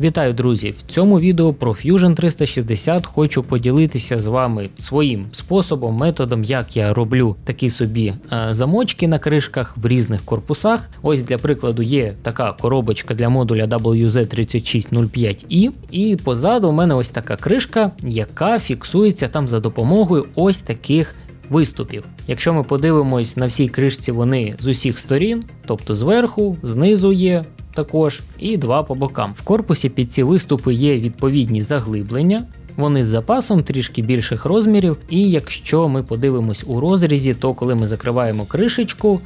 Вітаю, друзі! В цьому відео про Fusion 360 хочу поділитися з вами своїм способом, методом, як я роблю такі собі е, замочки на кришках в різних корпусах. Ось для прикладу є така коробочка для модуля WZ3605i, і позаду у мене ось така кришка, яка фіксується там за допомогою ось таких. Виступів. Якщо ми подивимось на всій кришці, вони з усіх сторін, тобто зверху, знизу є, також, і два по бокам. В корпусі під ці виступи є відповідні заглиблення. Вони з запасом трішки більших розмірів, і якщо ми подивимось у розрізі, то коли ми закриваємо кришечку,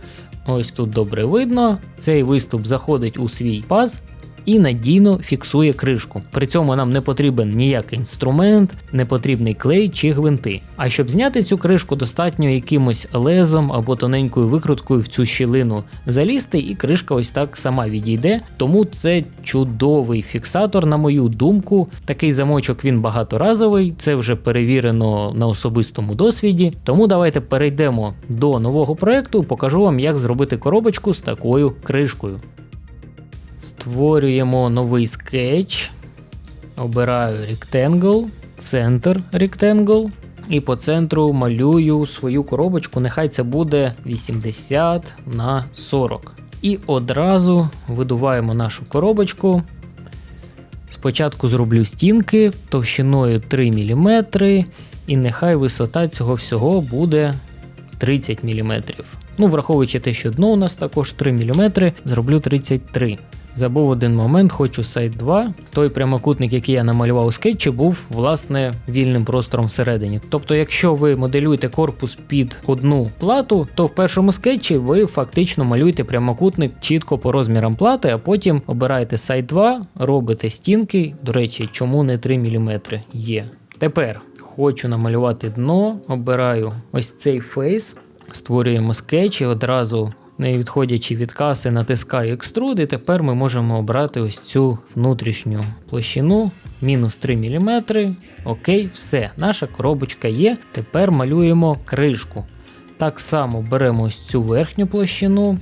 ось тут добре видно, цей виступ заходить у свій паз і надійно фіксує кришку. При цьому нам не потрібен ніякий інструмент, не потрібний клей чи гвинти. А щоб зняти цю кришку, достатньо якимось лезом або тоненькою викруткою в цю щілину залізти, і кришка ось так сама відійде. Тому це чудовий фіксатор, на мою думку. Такий замочок він багаторазовий, це вже перевірено на особистому досвіді. Тому давайте перейдемо до нового проекту, покажу вам, як зробити коробочку з такою кришкою. Створюємо новий скетч. Обираю Rectangle, центр Rectangle. І по центру малюю свою коробочку. Нехай це буде 80 на 40. І одразу видуваємо нашу коробочку. Спочатку зроблю стінки товщиною 3 мм, і нехай висота цього всього буде 30 мм. Ну, враховуючи те, що дно у нас також 3 мм, зроблю 33 мм. Забув один момент, хочу сайт 2. Той прямокутник, який я намалював у скетчі, був власне вільним простором всередині. Тобто, якщо ви моделюєте корпус під одну плату, то в першому скетчі ви фактично малюєте прямокутник чітко по розмірам плати, а потім обираєте сайт 2, робите стінки. До речі, чому не 3 мм є. Тепер хочу намалювати дно, обираю ось цей фейс, створюємо скетч і одразу не відходячи від каси, натискаю екструд, і тепер ми можемо обрати ось цю внутрішню площину, мінус 3 мм. Окей, все, наша коробочка є. Тепер малюємо кришку. Так само беремо ось цю верхню площину,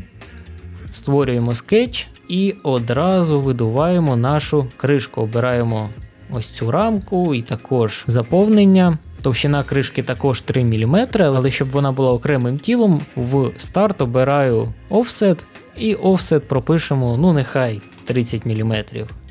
створюємо скетч і одразу видуваємо нашу кришку. Обираємо ось цю рамку і також заповнення. Товщина кришки також 3 мм, але щоб вона була окремим тілом, в старт обираю офсет і офсет пропишемо, ну нехай 30 мм.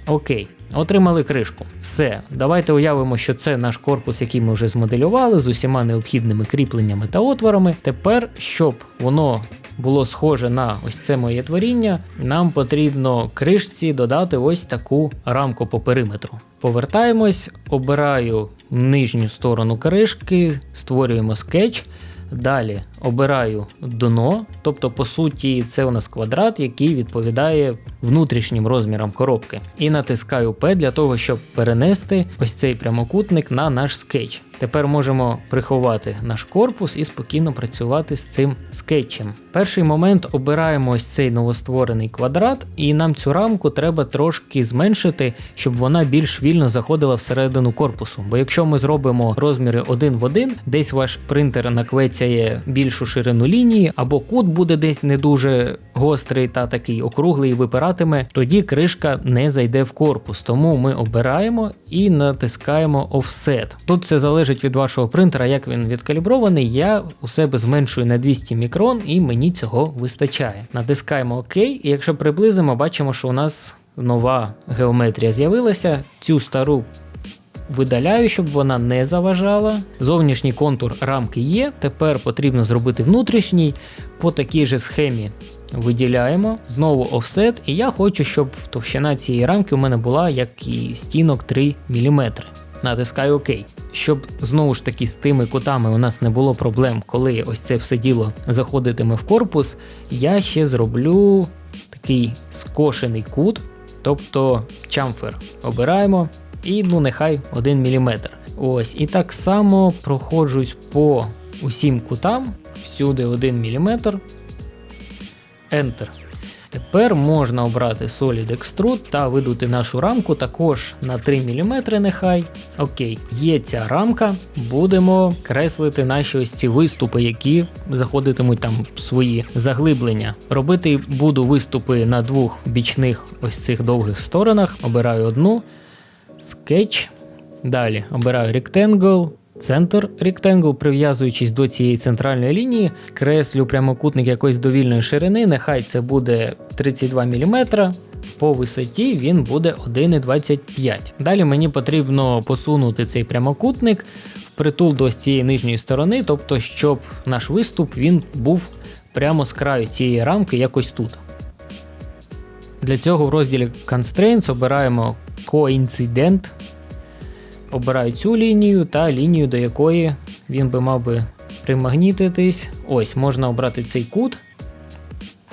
Окей. Отримали кришку. Все, давайте уявимо, що це наш корпус, який ми вже змоделювали з усіма необхідними кріпленнями та отворами. Тепер, щоб воно було схоже на ось це моє творіння, нам потрібно кришці додати ось таку рамку по периметру. Повертаємось, обираю нижню сторону кришки, створюємо скетч. Далі обираю дно, тобто, по суті, це у нас квадрат, який відповідає внутрішнім розмірам коробки. І натискаю P для того, щоб перенести ось цей прямокутник на наш скетч. Тепер можемо приховати наш корпус і спокійно працювати з цим скетчем. Перший момент обираємо ось цей новостворений квадрат, і нам цю рамку треба трошки зменшити, щоб вона більш вільно заходила всередину корпусу. Бо якщо ми зробимо розміри один в один, десь ваш принтер наквецяє більшу ширину лінії, або кут буде десь не дуже гострий та такий округлий випиратиме, тоді кришка не зайде в корпус. Тому ми обираємо і натискаємо Offset. Тут все залежить від вашого принтера, як він відкалібрований. Я у себе зменшую на 200 мікрон і мені цього вистачає. Натискаємо ОК, і якщо приблизимо, бачимо, що у нас нова геометрія з'явилася. Цю стару видаляю, щоб вона не заважала. Зовнішній контур рамки є. Тепер потрібно зробити внутрішній по такій же схемі. Виділяємо, знову офсет, і я хочу, щоб товщина цієї рамки у мене була як і стінок 3 мм. Натискаю ОК. Щоб знову ж таки з тими кутами у нас не було проблем, коли ось це все діло заходитиме в корпус, я ще зроблю такий скошений кут, тобто чамфер. Обираємо і ну нехай 1 мм. Ось, І так само проходжусь по усім кутам, всюди 1 мм. Enter. Тепер можна обрати Solid Extrude та видути нашу рамку також на 3 мм нехай. Окей, є ця рамка, будемо креслити наші ось ці виступи, які заходитимуть там в свої заглиблення. Робити буду виступи на двох бічних ось цих довгих сторонах. Обираю одну, скетч. Далі обираю Rectangle, центр Rectangle, прив'язуючись до цієї центральної лінії, креслю прямокутник якоїсь довільної ширини, нехай це буде 32 мм. По висоті він буде 1,25. Далі мені потрібно посунути цей прямокутник впритул до цієї нижньої сторони, тобто, щоб наш виступ він був прямо з краю цієї рамки, якось тут. Для цього в розділі Constraints обираємо Coincident обираю цю лінію та лінію, до якої він би мав би примагнітитись. Ось, можна обрати цей кут.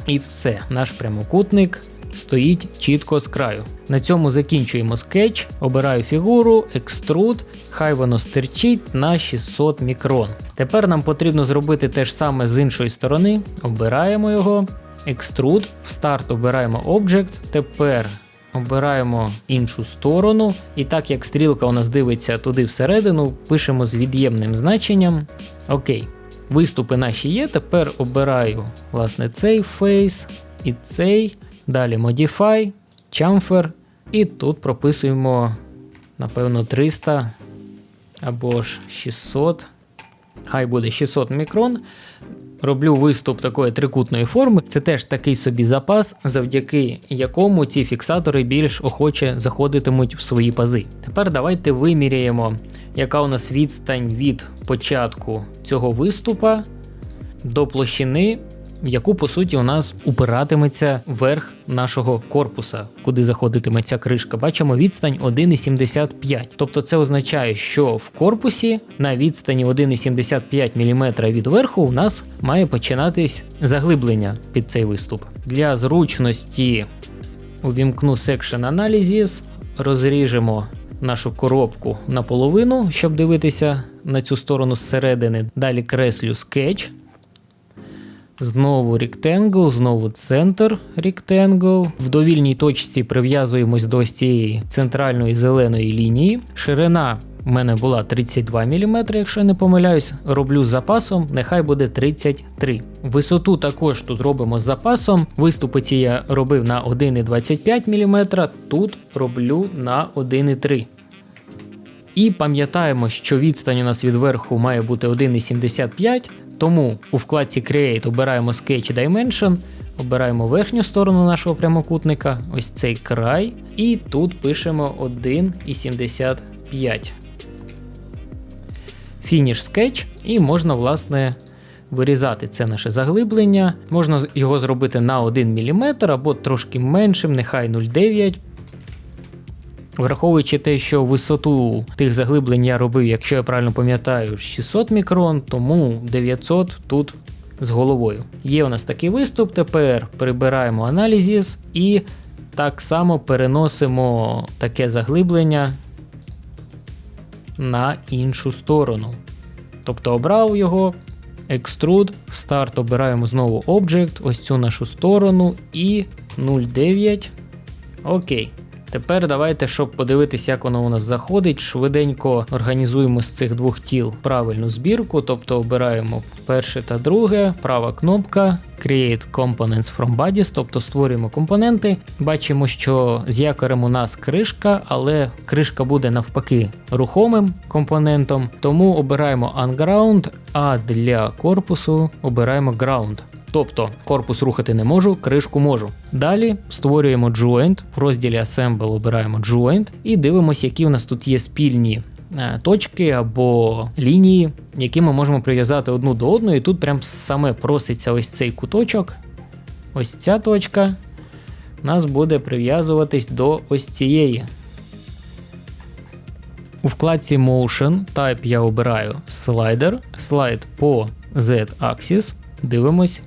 І все, наш прямокутник стоїть чітко з краю. На цьому закінчуємо скетч, обираю фігуру, екструд, хай воно стирчить на 600 мікрон. Тепер нам потрібно зробити те ж саме з іншої сторони. Обираємо його, екструд, в старт обираємо Object. Тепер Обираємо іншу сторону, і так як стрілка у нас дивиться туди всередину, пишемо з від'ємним значенням. Окей, виступи наші є. Тепер обираю власне, цей фейс і цей. Далі Modify, Chamfer. І тут прописуємо, напевно, 300 або ж 600. Хай буде 600 мікрон. Роблю виступ такої трикутної форми. Це теж такий собі запас, завдяки якому ці фіксатори більш охоче заходитимуть в свої пази. Тепер давайте виміряємо, яка у нас відстань від початку цього виступа до площини яку по суті у нас упиратиметься верх нашого корпуса, куди заходитиме ця кришка. Бачимо відстань 1,75. Тобто це означає, що в корпусі на відстані 1,75 мм від верху у нас має починатись заглиблення під цей виступ. Для зручності увімкну Section Analysis, розріжемо нашу коробку наполовину, щоб дивитися на цю сторону зсередини. Далі креслю скетч. Знову Rectangle, знову центр Rectangle. В довільній точці прив'язуємось до цієї центральної зеленої лінії. Ширина в мене була 32 мм, якщо я не помиляюсь, роблю з запасом, нехай буде 33. Висоту також тут робимо з запасом. Виступи ці я робив на 1,25 мм, тут роблю на 1,3 І пам'ятаємо, що відстань у нас від верху має бути 1,75 тому у вкладці Create обираємо Sketch Dimension, обираємо верхню сторону нашого прямокутника, ось цей край, і тут пишемо 1,75. Фініш скетч, і можна, власне, вирізати це наше заглиблення. Можна його зробити на 1 мм або трошки меншим, нехай 0,9 Враховуючи те, що висоту тих заглиблень я робив, якщо я правильно пам'ятаю, 600 мікрон, тому 900 тут з головою. Є у нас такий виступ, тепер прибираємо аналізіс і так само переносимо таке заглиблення на іншу сторону. Тобто обрав його, Extrude, в старт обираємо знову Object, ось цю нашу сторону і 0,9. Окей. Тепер давайте, щоб подивитися, як воно у нас заходить, швиденько організуємо з цих двох тіл правильну збірку, тобто обираємо перше та друге, права кнопка, Create Components from Bodies, тобто створюємо компоненти. Бачимо, що з якорем у нас кришка, але кришка буде навпаки рухомим компонентом, тому обираємо Unground, а для корпусу обираємо Ground. Тобто корпус рухати не можу, кришку можу. Далі створюємо joint, в розділі Assemble обираємо joint і дивимося, які у нас тут є спільні е, точки або лінії, які ми можемо прив'язати одну до одної. І тут прям саме проситься ось цей куточок. Ось ця точка у нас буде прив'язуватись до ось цієї. У вкладці Motion Type я обираю слайдер, слайд по Z-Axis. Дивимось,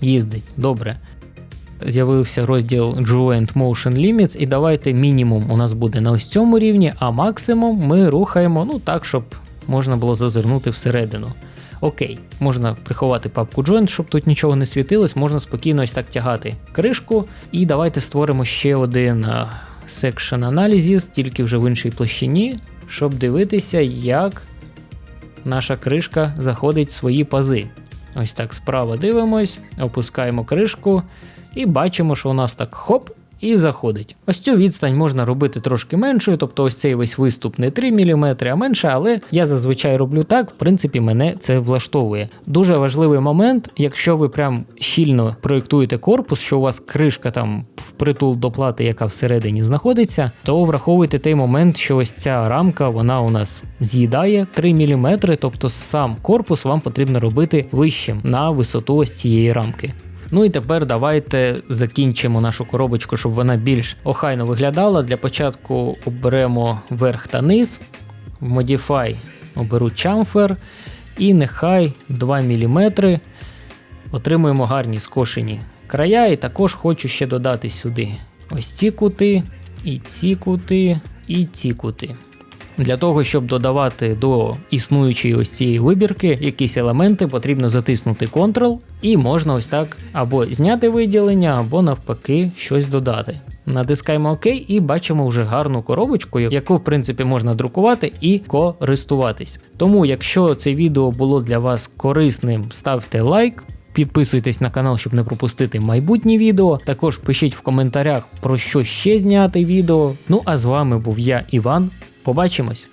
їздить. Добре. З'явився розділ Joint Motion Limits, і давайте мінімум у нас буде на ось цьому рівні, а максимум ми рухаємо ну так, щоб можна було зазирнути всередину. Окей, можна приховати папку Joint, щоб тут нічого не світилось, можна спокійно ось так тягати кришку. І давайте створимо ще один Section Analysis, тільки вже в іншій площині, щоб дивитися, як наша кришка заходить в свої пази. Ось так справа дивимось, опускаємо кришку і бачимо, що у нас так хоп. І заходить. Ось цю відстань можна робити трошки меншою, тобто ось цей весь виступ не 3 мм, а менше, але я зазвичай роблю так, в принципі, мене це влаштовує. Дуже важливий момент, якщо ви прям щільно проєктуєте корпус, що у вас кришка там впритул до плати, яка всередині знаходиться, то враховуйте той момент, що ось ця рамка вона у нас з'їдає 3 мм, тобто сам корпус вам потрібно робити вищим на висоту ось цієї рамки. Ну і тепер давайте закінчимо нашу коробочку, щоб вона більш охайно виглядала. Для початку оберемо верх та низ, в Modify оберу chamfer і нехай 2 мм. Отримуємо гарні скошені края, і також хочу ще додати сюди ось ці кути, і ці кути, і ці кути. Для того, щоб додавати до існуючої ось цієї вибірки якісь елементи, потрібно затиснути Ctrl, і можна ось так або зняти виділення, або навпаки щось додати. Натискаємо ОК і бачимо вже гарну коробочку, яку в принципі можна друкувати і користуватись. Тому, якщо це відео було для вас корисним, ставте лайк. Підписуйтесь на канал, щоб не пропустити майбутні відео. Також пишіть в коментарях про що ще зняти відео. Ну а з вами був я, Іван. Побачимось!